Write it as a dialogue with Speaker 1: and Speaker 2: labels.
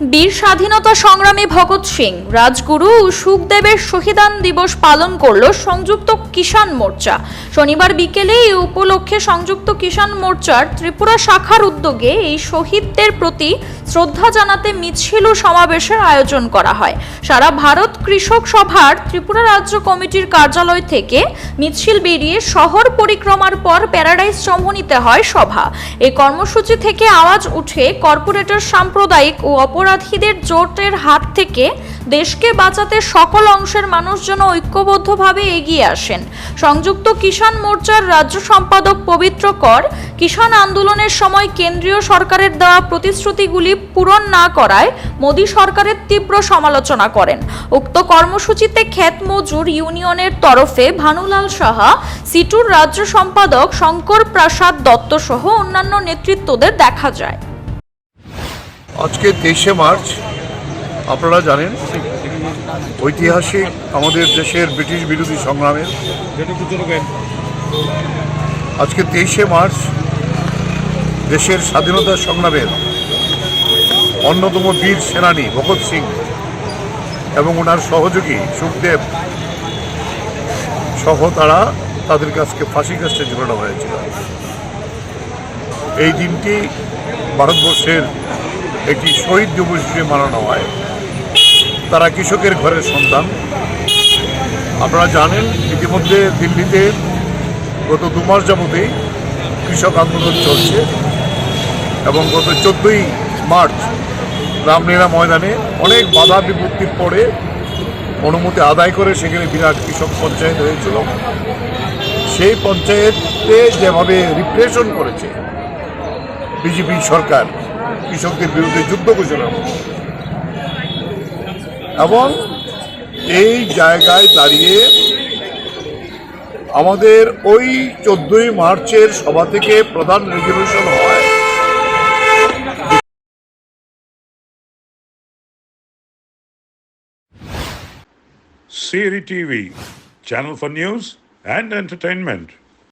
Speaker 1: বীর স্বাধীনতা সংগ্রামী ভগৎ সিং, রাজগুরু ও সুখদেবের শহীদান দিবস পালন করল সংযুক্ত কিষাণ মোর্চা। শনিবার বিকেলে এই উপলক্ষে সংযুক্ত কিষাণ মোর্চার ত্রিপুরা শাখার উদ্যোগে এই শহীদদের প্রতি শ্রদ্ধা জানাতে মিছিল ও সমাবেশের আয়োজন করা হয়। সারা ভারত কৃষক সভার ত্রিপুরা রাজ্য কমিটির কার্যালয় থেকে মিছিল বেরিয়ে শহর পরিক্রমার পর প্যারাডাইস চমনিতে হয় সভা। এই কর্মসূচি থেকে আওয়াজ উঠে কর্পোরেটর সাম্প্রদায়িক ও অপরাধীদের জোটের হাত থেকে দেশকে বাঁচাতে সকল অংশের মানুষ যেন ঐক্যবদ্ধভাবে এগিয়ে আসেন। সংযুক্ত কিষাণ মোর্চার রাজ্য সম্পাদক পবিত্র কর, কিষাণ আন্দোলনের সময় কেন্দ্রীয় সরকারের দেওয়া প্রতিশ্রুতিগুলি পূরণ না করায় মোদী সরকারের তীব্র সমালোচনা করেন। উক্ত কর্মসূচিতে ক্ষেত মজুর ইউনিয়নের তরফে ভানুলাল সাহা, সিটুর রাজ্য সম্পাদক শঙ্কর প্রসাদ দত্ত সহ অন্যান্য নেতৃত্বদের দেখা যায়।
Speaker 2: আজকে তেইশে মার্চ, আপনারা জানেন, ঐতিহাসিক আমাদের দেশের ব্রিটিশ বিরোধী সংগ্রামের। আজকে তেইশে মার্চ দেশের স্বাধীনতা সংগ্রামের অন্যতম বীর সেনানী ভগৎ সিং এবং ওনার সহযোগী সুখদেব সহ তারা তাদের কাছকে ফাঁসি কাজটা ঝুলানো হয়েছিল। এই দিনটি ভারতবর্ষের একটি শহীদ দিবস হিসেবে মানানো হয়। তারা কৃষকের ঘরের সন্তান। আপনারা জানেন, ইতিমধ্যে দিল্লিতে গত দু মাস যাবতেই কৃষক আন্দোলন চলছে এবং গত চোদ্দোই মার্চ রামলীলা ময়দানে অনেক বাধা বিপত্তির পরে অনুমতি আদায় করে সেখানে বিরাট কৃষক পঞ্চায়েত হয়েছিল। সেই পঞ্চায়েতে যেভাবে রিপ্রেশন করেছে, বিজেপি সরকার কৃষকদের বিরুদ্ধে যুদ্ধ ঘোষণা। এবং এই জায়গায় দাঁড়িয়ে আমাদের ওই চোদ্দই মার্চের সভা থেকে প্রধান রেজলিউশন হয়
Speaker 3: Siri TV, channel for news and entertainment.